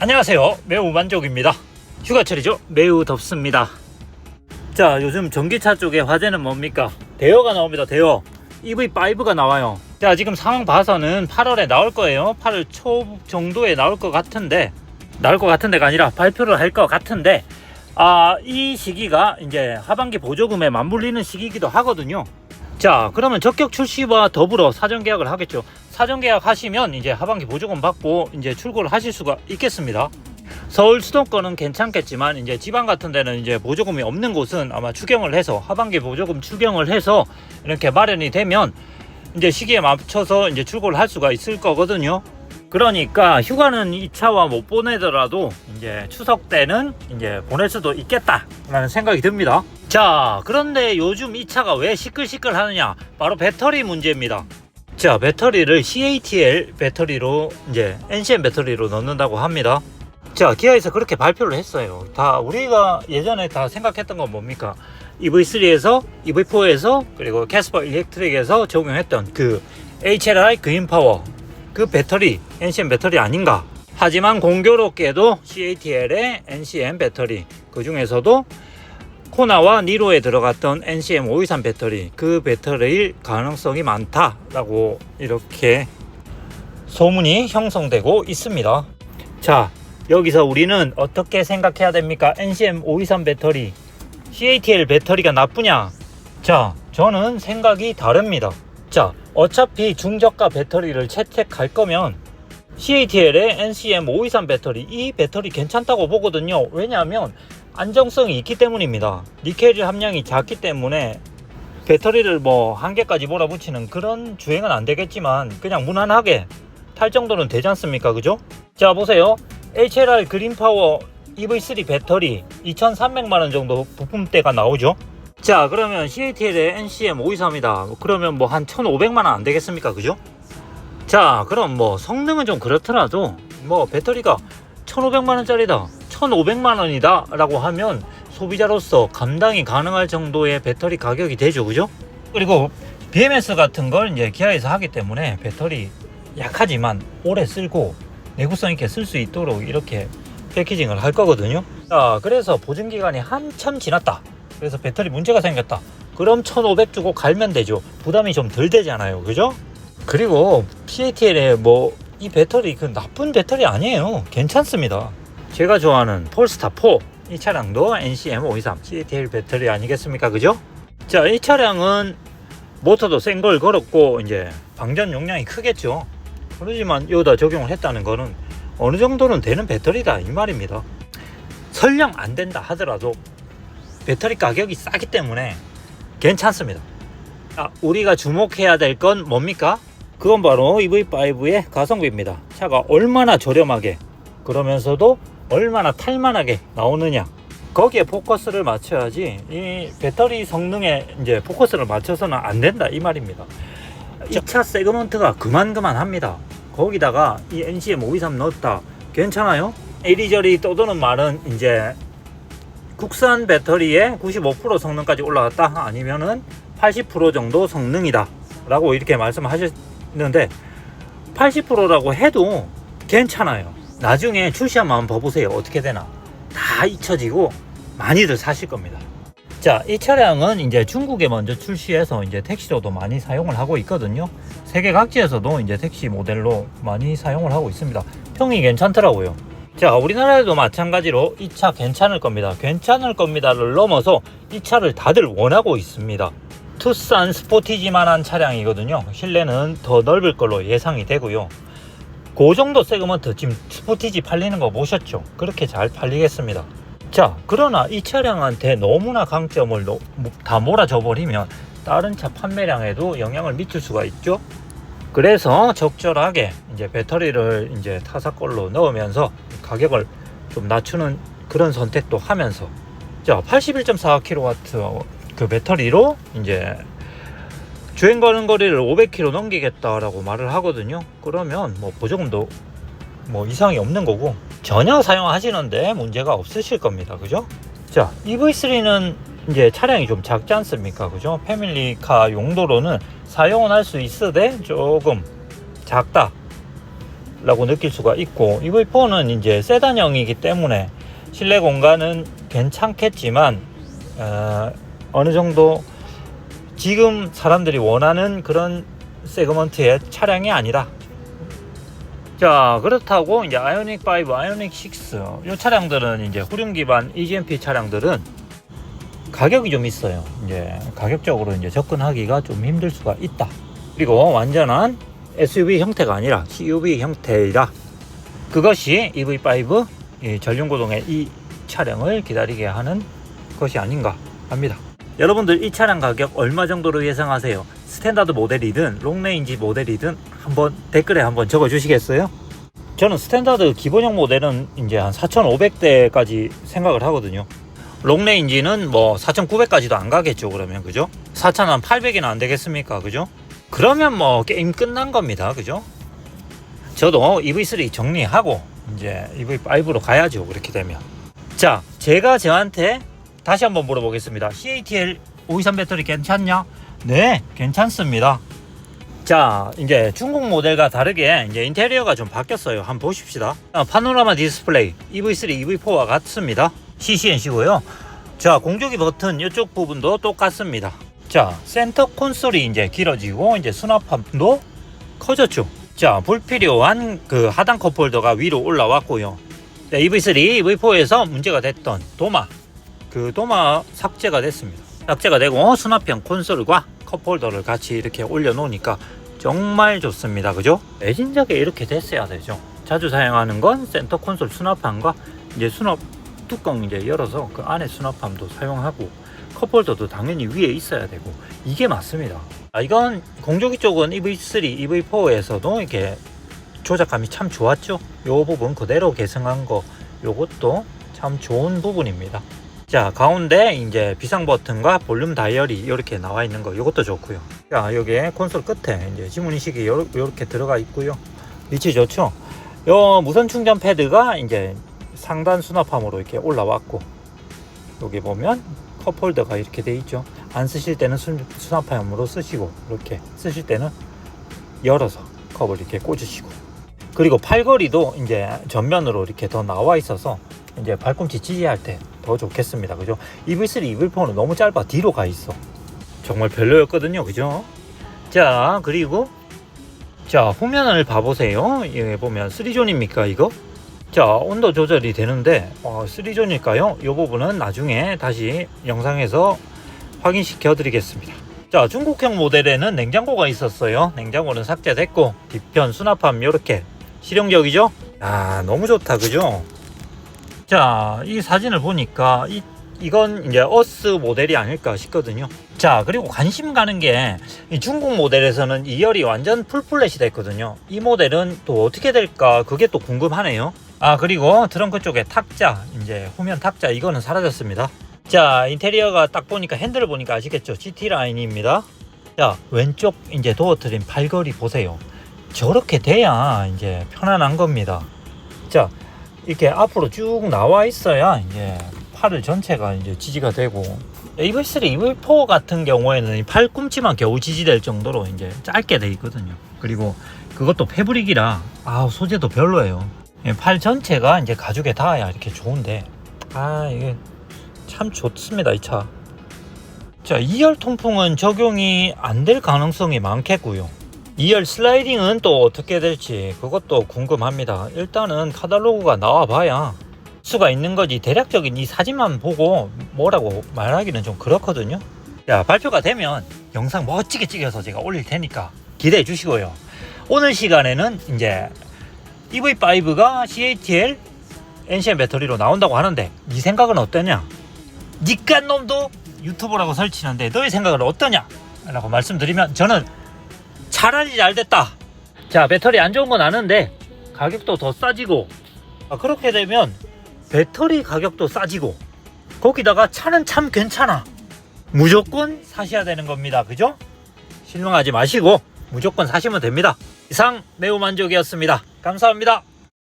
안녕하세요. 매우 만족입니다. 휴가철이죠? 매우 덥습니다. 자, 요즘 전기차 쪽에 화제는 뭡니까? 대여가 나옵니다. 대여. EV5가 나와요. 자, 지금 상황 봐서는 8월에 나올 거예요. 8월 초 정도에 나올 것 같은데, 나올 것 같은데가 아니라 발표를 할 것 같은데, 아, 이 시기가 이제 하반기 보조금에 맞물리는 시기이기도 하거든요. 자, 그러면 적격 출시와 더불어 사전 계약을 하겠죠. 사전 계약 하시면 이제 하반기 보조금 받고 이제 출고를 하실 수가 있겠습니다. 서울 수도권은 괜찮겠지만 이제 지방 같은 데는 이제 보조금이 없는 곳은 아마 추경을 해서 하반기 보조금 추경을 해서 이렇게 마련이 되면 이제 시기에 맞춰서 이제 출고를 할 수가 있을 거거든요. 그러니까 휴가는 이 차와 못 보내더라도 이제 추석 때는 이제 보낼 수도 있겠다라는 생각이 듭니다. 자, 그런데 요즘 이 차가 왜 시끌시끌 하느냐? 바로 배터리 문제입니다. 자, 배터리를 CATL 배터리로 이제 NCM 배터리로 넣는다고 합니다. 자, 기아에서 그렇게 발표를 했어요. 다 우리가 예전에 다 생각했던 건 뭡니까? EV3에서, EV4에서, 그리고 캐스퍼 일렉트릭에서 적용했던 그 HLI 그린 파워 그 배터리, NCM 배터리 아닌가? 하지만 공교롭게도 CATL의 NCM 배터리 그 중에서도 코나와 니로에 들어갔던 NCM 523 배터리 그 배터리일 가능성이 많다라고 이렇게 소문이 형성되고 있습니다. 자, 여기서 우리는 어떻게 생각해야 됩니까? NCM 523 배터리, CATL 배터리가 나쁘냐? 자, 저는 생각이 다릅니다. 자, 어차피 중저가 배터리를 채택할 거면 CATL의 NCM 523 배터리 이 배터리 괜찮다고 보거든요. 왜냐하면 안정성이 있기 때문입니다. 니켈 함량이 작기 때문에 배터리를 뭐 한 개까지 몰아붙이는 그런 주행은 안 되겠지만 그냥 무난하게 탈 정도는 되지 않습니까? 그죠? 자 보세요. HLR 그린파워 EV3 배터리 2,300만원 정도 부품대가 나오죠. 자 그러면 CATL의 NCM 523이다. 그러면 뭐 한 1,500만원 안 되겠습니까? 그죠? 자 그럼 뭐 성능은 좀 그렇더라도 뭐 배터리가 1,500만원짜리다. 1,500만원이다 라고 하면 소비자로서 감당이 가능할 정도의 배터리 가격이 되죠. 그죠? 그리고 BMS 같은 걸 이제 기아에서 하기 때문에 배터리 약하지만 오래 쓸고 내구성 있게 쓸 수 있도록 이렇게 패키징을 할 거거든요. 자, 그래서 보증 기간이 한참 지났다. 그래서 배터리 문제가 생겼다. 그럼 1,500 주고 갈면 되죠. 부담이 좀 덜 되잖아요. 그죠? 그리고 PATL에 뭐 이 배터리 그 나쁜 배터리 아니에요. 괜찮습니다. 제가 좋아하는 폴스타 4. 이 차량도 NCM 523 CATL 배터리 아니겠습니까? 그죠? 자, 이 차량은 모터도 센 걸 걸었고 이제 방전 용량이 크겠죠. 그러지만 여기다 적용을 했다는 거는 어느 정도는 되는 배터리다 이 말입니다. 설령 안 된다 하더라도 배터리 가격이 싸기 때문에 괜찮습니다. 아, 우리가 주목해야 될 건 뭡니까? 그건 바로 EV5의 가성비입니다. 차가 얼마나 저렴하게 그러면서도 얼마나 탈만하게 나오느냐. 거기에 포커스를 맞춰야지 이 배터리 성능에 이제 포커스를 맞춰서는 안 된다 이 말입니다. 이 차 세그먼트가 그만그만합니다. 거기다가 이 NCM 523 넣었다. 괜찮아요? 이리저리 떠도는 말은 이제 국산 배터리의 95% 성능까지 올라갔다? 아니면은 80% 정도 성능이다? 라고 이렇게 말씀하셨는데 80%라고 해도 괜찮아요. 나중에 한번 봐보세요. 어떻게 되나. 다 잊혀지고 많이들 사실 겁니다. 자 이 차량은 이제 중국에 먼저 출시해서 이제 택시로도 많이 사용을 하고 있거든요. 세계 각지에서도 이제 택시 모델로 많이 사용을 하고 있습니다. 평이 괜찮더라고요 자 우리나라에도 마찬가지로 이 차 괜찮을 겁니다. 괜찮을 겁니다를 넘어서 이 차를 다들 원하고 있습니다. 투싼 스포티지만한 차량이거든요. 실내는 더 넓을 걸로 예상이 되고요. 그 정도 세그먼트 지금 스포티지 팔리는 거 보셨죠? 그렇게 잘 팔리겠습니다. 자 그러나 이 차량한테 너무나 강점을 노- 다 몰아줘 버리면 다른 차 판매량에도 영향을 미칠 수가 있죠? 그래서 적절하게 이제 배터리를 이제 타사 걸로 넣으면서 가격을 좀 낮추는 그런 선택도 하면서 자 81.4kW 그 배터리로 이제 주행 가는 거리를 500km 넘기겠다라고 말을 하거든요. 그러면 뭐 보조금도 뭐 이상이 없는 거고 전혀 사용하시는데 문제가 없으실 겁니다. 그죠? 자 EV3는 이제 차량이 좀 작지 않습니까? 그죠? 패밀리카 용도로는 사용은 할 수 있으되 조금 작다 라고 느낄 수가 있고 EV4는 이제 세단형이기 때문에 실내 공간은 괜찮겠지만 어, 어느 정도 지금 사람들이 원하는 그런 세그먼트의 차량이 아니다. 자 그렇다고 이제 아이오닉 5, 아이오닉 6, 이 차량들은 이제 후륜 기반 EGMP 차량들은 가격이 좀 있어요. 이제 가격적으로 이제 접근하기가 좀 힘들 수가 있다. 그리고 완전한 SUV 형태가 아니라 CUV 형태이라 그것이 EV5 이 전륜고동의 이 차량을 기다리게 하는 것이 아닌가 합니다. 여러분들 이 차량 가격 얼마 정도로 예상하세요? 스탠다드 모델이든 롱레인지 모델이든 한번 댓글에 한번 적어 주시겠어요? 저는 스탠다드 기본형 모델은 이제 한 4,500대까지 생각을 하거든요. 롱레인지는 뭐 4,900까지도 안 가겠죠, 그러면 그죠? 4,800이나 안 되겠습니까, 그죠? 그러면 뭐 게임 끝난 겁니다, 그죠? 저도 EV3 정리하고 이제 EV5로 가야죠, 그렇게 되면. 자, 제가 저한테 다시 한번 물어보겠습니다. CATL 523 배터리 괜찮냐? 네, 괜찮습니다. 자, 이제 중국 모델과 다르게 이제 인테리어가 좀 바뀌었어요. 한번 보십시다. 아, 파노라마 디스플레이 EV3, EV4와 같습니다. CCNC고요. 자, 공조기 버튼 이쪽 부분도 똑같습니다. 자, 센터 콘솔이 이제 길어지고 이제 수납함도 커졌죠. 자, 불필요한 그 하단 컵홀더가 위로 올라왔고요. 네, EV3, EV4에서 문제가 됐던 도마, 그 도마 삭제가 됐습니다. 삭제가 되고 수납형 콘솔과 컵홀더를 같이 이렇게 올려놓으니까 정말 좋습니다. 그죠? 매진작에 이렇게 됐어야 되죠. 자주 사용하는 건 센터 콘솔 수납함과 이제 수납 뚜껑 이제 열어서 그 안에 수납함도 사용하고 컵홀더도 당연히 위에 있어야 되고 이게 맞습니다. 아, 이건 공조기 쪽은 EV3, EV4에서도 이렇게 조작감이 참 좋았죠. 요 부분 그대로 계승한 거 요것도 참 좋은 부분입니다. 자 가운데 이제 비상 버튼과 볼륨 다이얼이 이렇게 나와 있는 거 이것도 좋고요. 자 여기에 콘솔 끝에 이제 지문 인식이 이렇게 들어가 있고요. 위치 좋죠. 요 무선 충전 패드가 이제 상단 수납함으로 이렇게 올라왔고 여기 보면 컵홀더가 이렇게 돼 있죠. 안 쓰실 때는 수, 수납함으로 쓰시고 이렇게 쓰실 때는 열어서 컵을 이렇게 꽂으시고 그리고 팔걸이도 이제 전면으로 이렇게 더 나와 있어서 이제 발꿈치 지지할 때 더 좋겠습니다. 그죠? EV3, EV4는 너무 짧아 뒤로 가 있어. 정말 별로였거든요. 그죠? 자, 그리고 자, 후면을 봐보세요. 여기 보면 3존입니까, 이거? 자, 온도 조절이 되는데 어, 3존일까요? 이 부분은 나중에 다시 영상에서 확인시켜 드리겠습니다. 자, 중국형 모델에는 냉장고가 있었어요. 냉장고는 삭제됐고 뒤편 수납함 이렇게 실용적이죠? 아, 너무 좋다. 그죠? 자, 이 사진을 보니까 이 이건 이제 어스 모델이 아닐까 싶거든요. 자, 그리고 관심 가는 게이 중국 모델에서는 2열이 완전 풀플랫이 됐거든요. 이 모델은 또 어떻게 될까 그게 또 궁금하네요. 아, 그리고 트렁크 쪽에 탁자, 이제 후면 탁자 이거는 사라졌습니다. 자, 인테리어가 딱 보니까 핸들을 보니까 아시겠죠? GT 라인입니다. 자, 왼쪽 이제 도어 트림 팔걸이 보세요. 저렇게 돼야 이제 편안한 겁니다. 자, 이렇게 앞으로 쭉 나와 있어야 이제 팔을 전체가 이제 지지가 되고 EV3, EV4 같은 경우에는 이 팔꿈치만 겨우 지지될 정도로 이제 짧게 돼 있거든요. 그리고 그것도 패브릭이라 아 소재도 별로예요. 예, 팔 전체가 이제 가죽에 닿아야 이렇게 좋은데 아 이게 참 좋습니다 이 차. 자 2열 통풍은 적용이 안 될 가능성이 많겠고요. 2열 슬라이딩은 또 어떻게 될지 그것도 궁금합니다. 일단은 카탈로그가 나와봐야 수가 있는 거지 대략적인 이 사진만 보고 뭐라고 말하기는 좀 그렇거든요. 자 발표가 되면 영상 멋지게 찍어서 제가 올릴 테니까 기대해 주시고요. 오늘 시간에는 이제 EV5가 CATL NCM 배터리로 나온다고 하는데 네 생각은 어떠냐? 니깐 놈도 유튜브라고 설치는데 너의 생각은 어떠냐? 라고 말씀드리면 저는 차라리 잘 됐다. 자 배터리 안 좋은 건 아는데 가격도 더 싸지고 아, 그렇게 되면 배터리 가격도 싸지고 거기다가 차는 참 괜찮아. 무조건 사셔야 되는 겁니다. 그죠? 실망하지 마시고 무조건 사시면 됩니다. 이상 매우 만족이었습니다. 감사합니다.